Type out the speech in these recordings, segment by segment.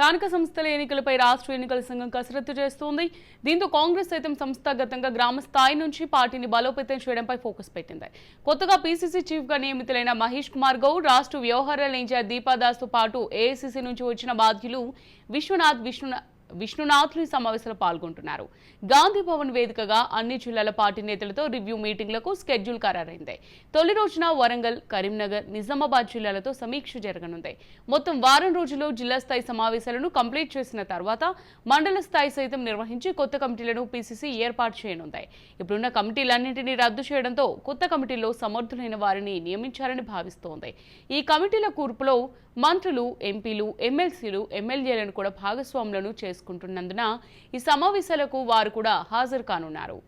స్థానిక సంస్థల ఎన్నికలపై రాష్ట్ర ఎన్నికల సంఘం కసరత్తు చేస్తోంది. దీంతో కాంగ్రెస్ సైతం సంస్థాగతంగా గ్రామ స్థాయి నుంచి పార్టీని బలోపేతం చేయడంపై ఫోకస్ పెట్టింది. కొత్తగా పీసీసీ చీఫ్గా నియమితులైన మహేష్ కుమార్ గౌడ్ రాష్ట్ర వ్యవహారాల ఇన్ఛార్జ్ దీపాదాస్తో పాటు ఏఐసీసీ నుంచి వచ్చిన బాధ్యులు విశ్వనాథ్ విష్ణు విష్ణునాథ్లు ఈ సమావేశంలో పాల్గొంటున్నారు. గాంధీ భవన్ వేదికగా అన్ని జిల్లాల పార్టీ నేతలతో రివ్యూ మీటింగ్లకు స్కెడ్యూల్ ఖరారైంది. తొలి రోజున వరంగల్ కరీంనగర్ నిజామాబాద్ జిల్లాలతో సమీక్ష జరగనుంది. మొత్తం వారం రోజుల్లో జిల్లా స్థాయి సమావేశాలను కంప్లీట్ చేసిన తర్వాత మండల స్థాయి సైతం నిర్వహించి కొత్త కమిటీలను పీసీసీ ఏర్పాటు చేయనుంది. ఇప్పుడున్న కమిటీలన్నింటినీ రద్దు చేయడంతో కొత్త కమిటీలో సమర్థులైన వారిని నియమించాలని భావిస్తోంది. ఈ కమిటీల కూర్పులో మంత్రులు ఎంపీలు ఎమ్మెల్సీలు ఎమ్మెల్యేలను కూడా భాగస్వాములను చేసుకుంటున్నందున ఈ సమావేశాలకు వారు కూడా హాజరు కానున్నారు.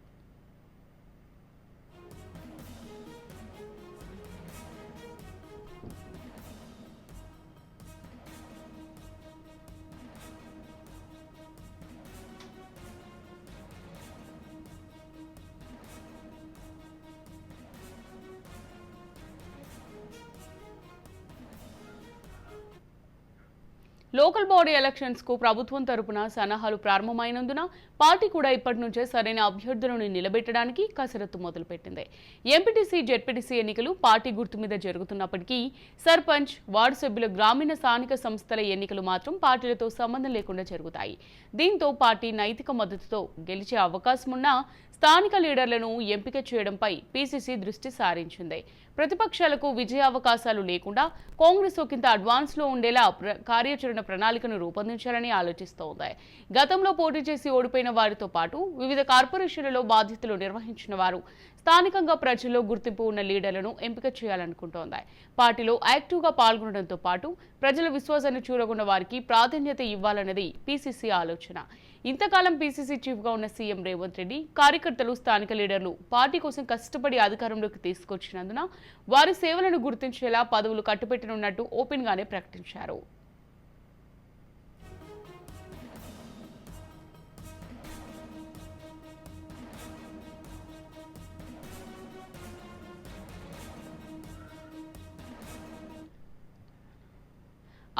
లోకల్ బాడీ ఎలక్షన్స్కు ప్రభుత్వం తరపున సన్నాహాలు ప్రారంభమైనందున పార్టీ కూడా ఇప్పటి నుంచే సరైన అభ్యర్థులను నిలబెట్టడానికి కసరత్తు మొదలుపెట్టింది. ఎంపీటీసీ జెడ్పీటీసీ ఎన్నికలు పార్టీ గుర్తు మీద జరుగుతున్నప్పటికీ సర్పంచ్ వార్డు సభ్యుల గ్రామీణ స్థానిక సంస్థల ఎన్నికలు మాత్రం పార్టీలతో సంబంధం లేకుండా జరుగుతాయి. దీంతో పార్టీ నైతిక మద్దతుతో గెలిచే అవకాశమున్నా స్థానిక లీడర్లను ఎంపిక చేయడంపై పీసీసీ దృష్టి సారించింది. ప్రతిపక్షాలకు విజయావకాశాలు లేకుండా కాంగ్రెస్ ఒకంత అడ్వాన్స్లో ఉండేలా ప్ర- కార్యాచరణ ప్రణాళికను రూపొందించాలని ఆలోచిస్తోంది. గతంలో పోటీ చేసి ఓడిపోయిన వారితో పాటు వివిధ కార్పొరేషన్లలో బాధ్యతలు నిర్వహించిన వారు స్థానికంగా ప్రజల్లో గుర్తింపు ఉన్న లీడర్లను ఎంపిక చేయాలనుకుంటోంది. పార్టీలో యాక్టివ్గా పాల్గొనడంతో పాటు ప్రజల విశ్వాసాన్ని చూరగొన్న వారికి ప్రాధాన్యత ఇవ్వాలన్నది పీసీసీ ఆలోచన. ఇంతకాలం పీసీసీ చీఫ్గా ఉన్న సీఎం రేవంత్ రెడ్డి కార్యకర్తలు స్థానిక లీడర్లు పార్టీ కోసం కష్టపడి అధికారంలోకి తీసుకొచ్చినందున వారి సేవలను గుర్తించేలా పదవులు కట్టుపెట్టనున్నట్టు ఓపెన్గానే ప్రకటించారు.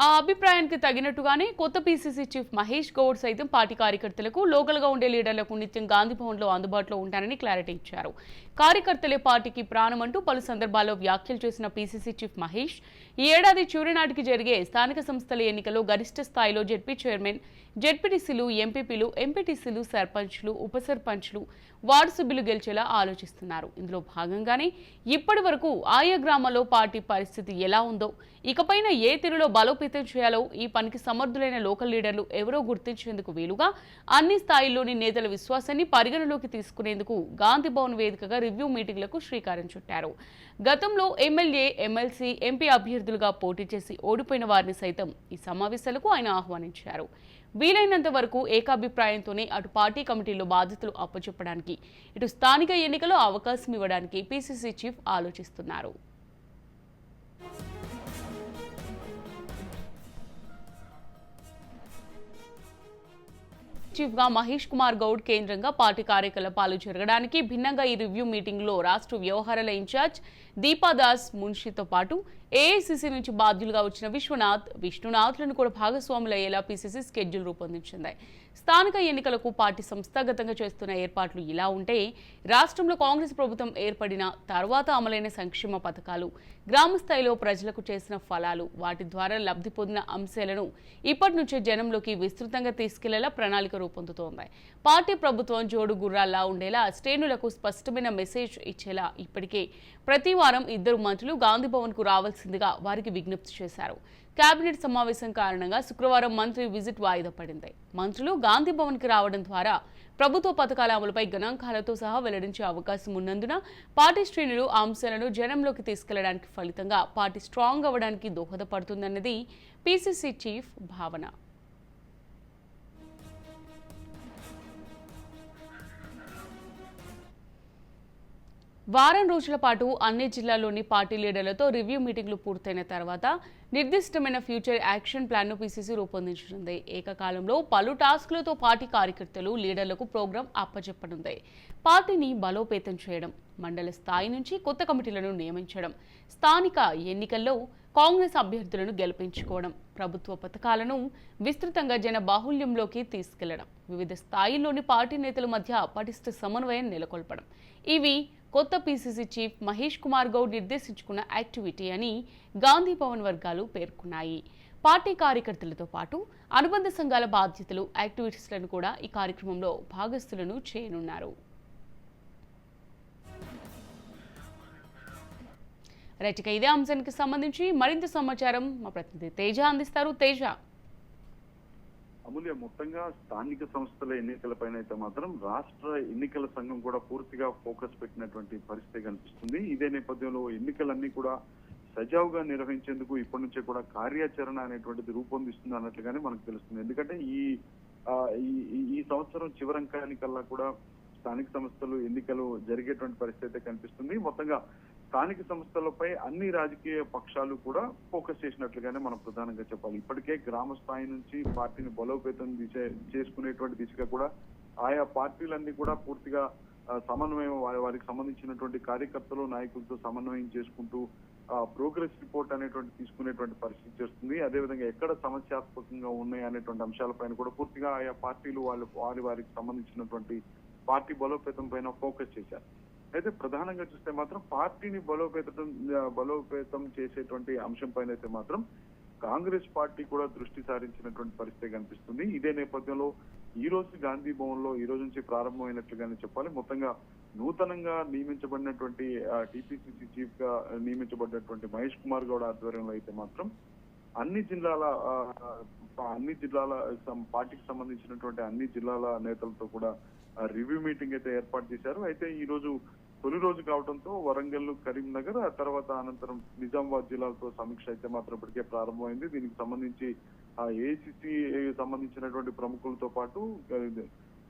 ఆ అభిప్రాయానికి తగినట్టుగానే కొత్త పీసీసీ చీఫ్ మహేష్ గౌడ్ సైతం పార్టీ కార్యకర్తలకు లోకల్గా ఉండే లీడర్లకు నిత్యం గాంధీ భవన్లో అందుబాటులో ఉంటారని క్లారిటీ ఇచ్చారు. కార్యకర్తలే పార్టీకి ప్రాణం అంటూ పలు సందర్భాల్లో వ్యాఖ్యలు చేసిన పీసీసీ చీఫ్ మహేష్ ఈ ఏడాది చివరి నాటికి జరిగే స్థానిక సంస్థల ఎన్నికల్లో గరిష్ట స్థాయిలో జెడ్పీ చైర్మన్ జెడ్పీటీసీలు ఎంపీపీలు ఎంపీటీసీలు సర్పంచ్లు ఉప సర్పంచ్లు వార్డు సభ్యులు గెలిచేలా ఆలోచిస్తున్నారు. ఇందులో భాగంగానే ఇప్పటి వరకు ఆయా గ్రామాల్లో పార్టీ పరిస్థితి ఎలా ఉందో ఇకపైన ఏ తీరులో బలోపేతం చేయాలో ఈ పనికి సమర్థులైన లోకల్ లీడర్లు ఎవరో గుర్తించేందుకు వీలుగా అన్ని స్థాయిల్లోని నేతల విశ్వాసాన్ని పరిగణలోకి తీసుకునేందుకు గాంధీ భవన్ వేదికగా రివ్యూ మీటింగ్లకు శ్రీకారం చుట్టారు. గతంలో ఎమ్మెల్యే ఎమ్మెల్సీ ఎంపీ అభ్యర్థులుగా పోటీ చేసి ఓడిపోయిన వారిని సైతం ఈ సమావేశాలకు ఆయన ఆహ్వానించారు. వీలైనంత వరకు ఏకాభిప్రాయంతోనే అటు పార్టీ కమిటీలో బాధ్యతలు అప్పచెప్పడానికి ఇటు స్థానిక ఎన్నికలో అవకాశం ఇవ్వడానికి పీసీసీ చీఫ్ ఆలోచిస్తున్నారు. చీఫ్గా మహేష్ కుమార్ గౌడ్ కేంద్రంగా పార్టీ కార్యకలాపాలు జరగడానికి భిన్నంగా ఈ రివ్యూ మీటింగ్లో రాష్ట్ర వ్యవహారాల ఇన్ఛార్జ్ దీపాదాస్ మున్షితో పాటు ఏఐసిసి నుంచి బాధ్యులుగా వచ్చిన విశ్వనాథ్ విష్ణునాథ్లను కూడా భాగస్వాములు అయ్యేలా పీసీసీ స్కెడ్యూల్ రూపొందించింది. స్థానిక ఎన్నికలకు పార్టీ సంస్థాగతంగా చేస్తున్న ఏర్పాట్లు ఇలా ఉంటే రాష్ట్రంలో కాంగ్రెస్ ప్రభుత్వం ఏర్పడిన తర్వాత అమలైన సంక్షేమ పథకాలు గ్రామ స్థాయిలో ప్రజలకు చేసిన ఫలాలు వాటి ద్వారా లబ్ధి పొందిన అంశాలను ఇప్పటి నుంచే జనంలోకి విస్తృతంగా తీసుకెళ్ళేలా ప్రణాళిక రూపొందుతోంది. పార్టీ ప్రభుత్వం జోడు గుర్రాల్లా ఉండేలా శ్రేణులకు స్పష్టమైన మెసేజ్ ఇచ్చేలా ఇప్పటికే ప్రతి వారం ఇద్దరు మంత్రులు గాంధీ రావాల్సి చేయాల్సిందిగా వారికి విజ్ఞప్తి చేశారు. కేబినెట్ సమావేశం కారణంగా శుక్రవారం మంత్రి విజిట్ వాయిదా పడింది. మంత్రులు గాంధీ భవన్కి రావడం ద్వారా ప్రభుత్వ పథకాల అమలుపై గణాంకాలతో సహా వెల్లడించే అవకాశం ఉన్నందున పార్టీ శ్రేణులు ఆ అంశాలను జనంలోకి తీసుకెళ్ళడానికి ఫలితంగా పార్టీ స్ట్రాంగ్ అవ్వడానికి దోహదపడుతుందన్నది పీసీసీ చీఫ్ భావన. వారం రోజుల పాటు అన్ని జిల్లాల్లోని పార్టీ లీడర్లతో రివ్యూ మీటింగ్లు పూర్తయిన తర్వాత నిర్దిష్టమైన ఫ్యూచర్ యాక్షన్ ప్లాన్ను పీసీసీ రూపొందించనుంది. ఏకకాలంలో పలు టాస్క్లతో పార్టీ కార్యకర్తలు లీడర్లకు ప్రోగ్రాం అప్పచెప్పనుంది పార్టీని బలోపేతం చేయడం మండల స్థాయి నుంచి కొత్త కమిటీలను నియమించడం స్థానిక ఎన్నికల్లో కాంగ్రెస్ అభ్యర్థులను గెలిపించుకోవడం ప్రభుత్వ పథకాలను విస్తృతంగా జన బాహుల్యంలోకి తీసుకెళ్ళడం వివిధ స్థాయిల్లోని పార్టీ నేతల మధ్య పటిష్ట సమన్వయం నెలకొల్పడం ఇవి కొత్త పీసీసీ చీఫ్ మహేష్ కుమార్ గౌడ్ నిర్దేశించుకున్న యాక్టివిటీ అని గాంధీ భవన్ వర్గాలు పేర్కొన్నాయి. పార్టీ కార్యకర్తలతో పాటు అనుబంధ సంఘాల బాధ్యతలు యాక్టివిటీస్లను కూడా ఈ కార్యక్రమంలో భాగస్థులను చేయనున్నారు. రైట్ ఇక ఇదే అంశానికి సంబంధించి మరింత సమాచారం మా ప్రతినిధి తేజ అందిస్తారు. తేజ. అమూల్య మొత్తంగా స్థానిక సంస్థల ఎన్నికలపైన అయితే మాత్రం రాష్ట్ర ఎన్నికల సంఘం కూడా పూర్తిగా ఫోకస్ పెట్టినటువంటి పరిస్థితి కనిపిస్తుంది. ఇదే నేపథ్యంలో ఎన్నికలన్నీ కూడా సజావుగా నిర్వహించేందుకు ఇప్పటి నుంచే కూడా కార్యాచరణ అనేటువంటిది రూపొందిస్తుంది అన్నట్లుగానే మనకు తెలుస్తుంది. ఎందుకంటే ఈ ఈ- ఈ- ఈ సంవత్సరం చివరంకానికల్లా కూడా స్థానిక సంస్థలు ఎన్నికలు జరిగేటువంటి పరిస్థితి అయితే కనిపిస్తుంది. మొత్తంగా స్థానిక సంస్థలపై అన్ని రాజకీయ పక్షాలు కూడా ఫోకస్ చేసినట్లుగానే మనం ప్రధానంగా చెప్పాలి. ఇప్పటికే గ్రామ స్థాయి నుంచి పార్టీని బలోపేతం దిశ చేసుకునేటువంటి దిశగా కూడా ఆయా పార్టీలన్నీ కూడా పూర్తిగా సమన్వయం వారి- వారికి సంబంధించినటువంటి కార్యకర్తలు నాయకులతో సమన్వయం చేసుకుంటూ ప్రోగ్రెస్ రిపోర్ట్ అనేటువంటి తీసుకునేటువంటి పరిస్థితి చేస్తుంది. అదేవిధంగా ఎక్కడ సమస్యాత్మకంగా ఉన్నాయి అనేటువంటి అంశాలపైన కూడా పూర్తిగా ఆయా పార్టీలు వాళ్ళు వారి వారికి సంబంధించినటువంటి పార్టీ బలోపేతం పైన ఫోకస్ చేశారు. అయితే ప్రధానంగా చూస్తే మాత్రం పార్టీని బలోపేతం బలోపేతం చేసేటువంటి అంశం పైన అయితే మాత్రం కాంగ్రెస్ పార్టీ కూడా దృష్టి సారించినటువంటి పరిస్థితి కనిపిస్తుంది. ఇదే నేపథ్యంలో ఈ రోజు గాంధీ భవన్లో ఈ రోజు నుంచి ప్రారంభమైనట్లుగానే చెప్పాలి. మొత్తంగా నూతనంగా నియమించబడినటువంటి టీపీసీసీ చీఫ్గా నియమించబడినటువంటి మహేష్ కుమార్ గౌడ్ ఆధ్వర్యంలో అయితే మాత్రం అన్ని జిల్లాల అన్ని జిల్లాల సం- పార్టీకి సంబంధించినటువంటి అన్ని జిల్లాల నేతలతో కూడా రివ్యూ మీటింగ్ అయితే ఏర్పాటు చేశారు. అయితే ఈ రోజు తొలి రోజు కావడంతో వరంగల్ కరీంనగర్ ఆ తర్వాత అనంతరం నిజామాబాద్ జిల్లాలతో సమీక్ష అయితే మాత్రం ఇప్పటికే ప్రారంభమైంది. దీనికి సంబంధించి ఆ ఏసీసీ సంబంధించినటువంటి ప్రముఖులతో పాటు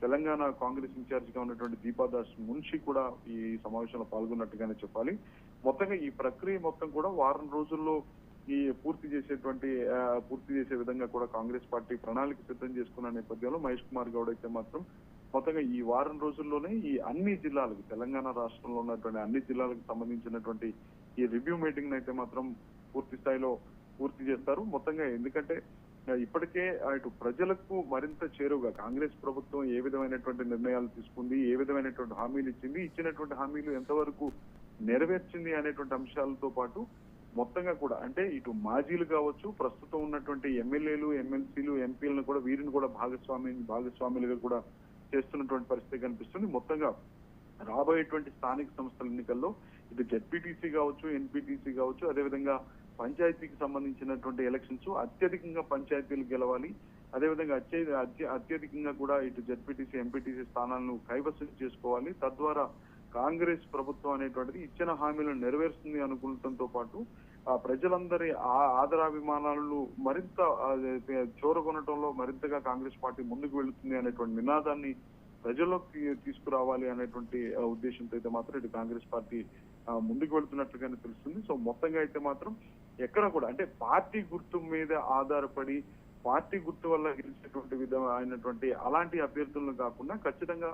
తెలంగాణ కాంగ్రెస్ ఇన్ఛార్జ్గా ఉన్నటువంటి దీపాదాస్ మున్షి కూడా ఈ సమావేశంలో పాల్గొన్నట్టుగానే చెప్పాలి. మొత్తంగా ఈ ప్రక్రియ మొత్తం కూడా వారం రోజుల్లో ఈ పూర్తి చేసేటువంటి పూర్తి చేసే విధంగా కూడా కాంగ్రెస్ పార్టీ ప్రణాళిక సిద్ధం చేసుకున్న నేపథ్యంలో మహేష్ కుమార్ గౌడ్ అయితే మాత్రం మొత్తంగా ఈ వారం రోజుల్లోనే ఈ అన్ని జిల్లాలకు తెలంగాణ రాష్ట్రంలో ఉన్నటువంటి అన్ని జిల్లాలకు సంబంధించినటువంటి ఈ రివ్యూ మీటింగ్ అయితే మాత్రం పూర్తి స్థాయిలో పూర్తి చేస్తారు. మొత్తంగా ఎందుకంటే ఇప్పటికే అటు ప్రజలకు మరింత చేరువుగా కాంగ్రెస్ ప్రభుత్వం ఏ విధమైనటువంటి నిర్ణయాలు తీసుకుంది ఏ విధమైనటువంటి హామీలు ఇచ్చింది ఇచ్చినటువంటి హామీలు ఎంతవరకు నెరవేర్చింది అనేటువంటి అంశాలతో పాటు మొత్తంగా కూడా అంటే ఇటు మాజీలు కావచ్చు ప్రస్తుతం ఉన్నటువంటి ఎమ్మెల్యేలు ఎమ్మెల్సీలు ఎంపీలను కూడా వీరిని కూడా భాగస్వామి భాగస్వాములుగా కూడా చేస్తున్నటువంటి పరిస్థితి కనిపిస్తుంది. మొత్తంగా రాబోయేటువంటి స్థానిక సంస్థల ఎన్నికల్లో ఇటు జెడ్పీటీసీ కావచ్చు ఎన్పీటీసీ కావచ్చు అదేవిధంగా పంచాయతీకి సంబంధించినటువంటి ఎలక్షన్స్ అత్యధికంగా పంచాయతీలు గెలవాలి. అదేవిధంగా అత్య అత్య- అత్యధికంగా కూడా ఇటు జెడ్పీటీసీ ఎంపీటీసీ స్థానాలను కైవసం చేసుకోవాలి. తద్వారా కాంగ్రెస్ ప్రభుత్వం అనేటువంటిది ఇచ్చిన హామీలను నెరవేరుస్తుంది అనుకుంటంతో పాటు ఆ ప్రజలందరి ఆ- ఆదరాభిమానాలను మరింత ఆ, చూరగొనటంలో మరింతగా కాంగ్రెస్ పార్టీ ముందుకు వెళుతుంది అనేటువంటి నినాదాన్ని ప్రజల్లోకి తీసుకురావాలి అనేటువంటి ఉద్దేశంతో అయితే మాత్రం ఇటు కాంగ్రెస్ పార్టీ ముందుకు వెళుతున్నట్లుగానే తెలుస్తుంది. సో మొత్తంగా అయితే మాత్రం ఎక్కడ కూడా అంటే పార్టీ గుర్తు మీద ఆధారపడి పార్టీ గుర్తు వల్ల గెలిచేటువంటి విధమైనటువంటి అలాంటి అభ్యర్థులను కాకుండా ఖచ్చితంగా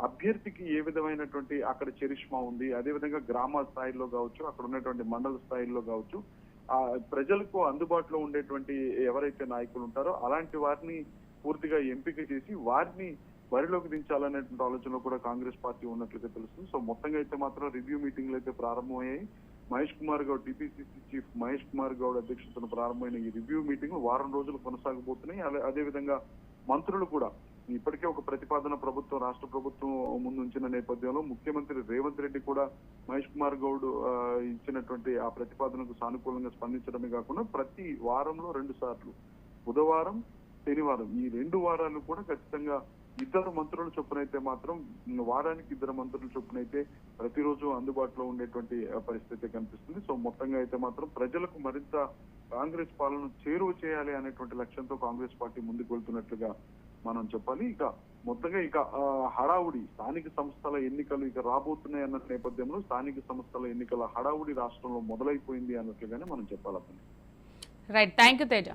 అభ్యర్థికి ఏ విధమైనటువంటి అక్కడ చరిష్మా ఉంది అదే విధంగా గ్రామ స్థాయిలో కావచ్చు అక్కడ ఉన్నటువంటి మండల స్థాయిలో కావచ్చు ఆ ప్రజలకు అందుబాటులో ఉండేటువంటి ఎవరైతే నాయకులు ఉంటారో అలాంటి వారిని పూర్తిగా ఎంపిక చేసి వారిని బరిలోకి దించాలనేటువంటి ఆలోచనలో కూడా కాంగ్రెస్ పార్టీ ఉన్నట్లుగా తెలుస్తుంది. సో మొత్తంగా అయితే మాత్రం రివ్యూ మీటింగ్లు అయితే ప్రారంభమయ్యాయి. మహేష్ కుమార్ గౌడ్ టీపీసీసీ చీఫ్ మహేష్ కుమార్ గౌడ్ అధ్యక్షతన ప్రారంభమైన ఈ రివ్యూ మీటింగ్ వారం రోజులు కొనసాగబోతున్నాయి. అదే- అదేవిధంగా మంత్రులు కూడా ఇప్పటికే ఒక ప్రతిపాదన ప్రభుత్వం రాష్ట్ర ప్రభుత్వం ముందుంచిన నేపథ్యంలో ముఖ్యమంత్రి రేవంత్ రెడ్డి కూడా మహేష్ కుమార్ గౌడ్ ఇచ్చినటువంటి ఆ ప్రతిపాదనకు సానుకూలంగా స్పందించడమే కాకుండా ప్రతి వారంలో రెండు సార్లు. బుధవారం శనివారం ఈ రెండు వారాలు కూడా ఖచ్చితంగా ఇద్దరు మంత్రుల చొప్పునైతే మాత్రం వారానికి ఇద్దరు మంత్రుల చొప్పునైతే ప్రతిరోజు అందుబాటులో ఉండేటువంటి పరిస్థితి కనిపిస్తుంది. సో మొత్తంగా అయితే మాత్రం ప్రజలకు మరింత కాంగ్రెస్ పాలన చేరువ చేయాలి అనేటువంటి లక్ష్యంతో కాంగ్రెస్ పార్టీ ముందుకు వెళ్తున్నట్లుగా మనం చెప్పాలి. ఇక మొత్తంగా ఇక హడావుడి స్థానిక సంస్థల ఎన్నికలు ఇక రాబోతున్నాయి అన్న నేపథ్యంలో స్థానిక సంస్థల ఎన్నికల హడావుడి రాష్ట్రంలో మొదలైపోయింది అన్నట్లుగానే మనం చెప్పాలి రైట్ థ్యాంక్ యూ తేజ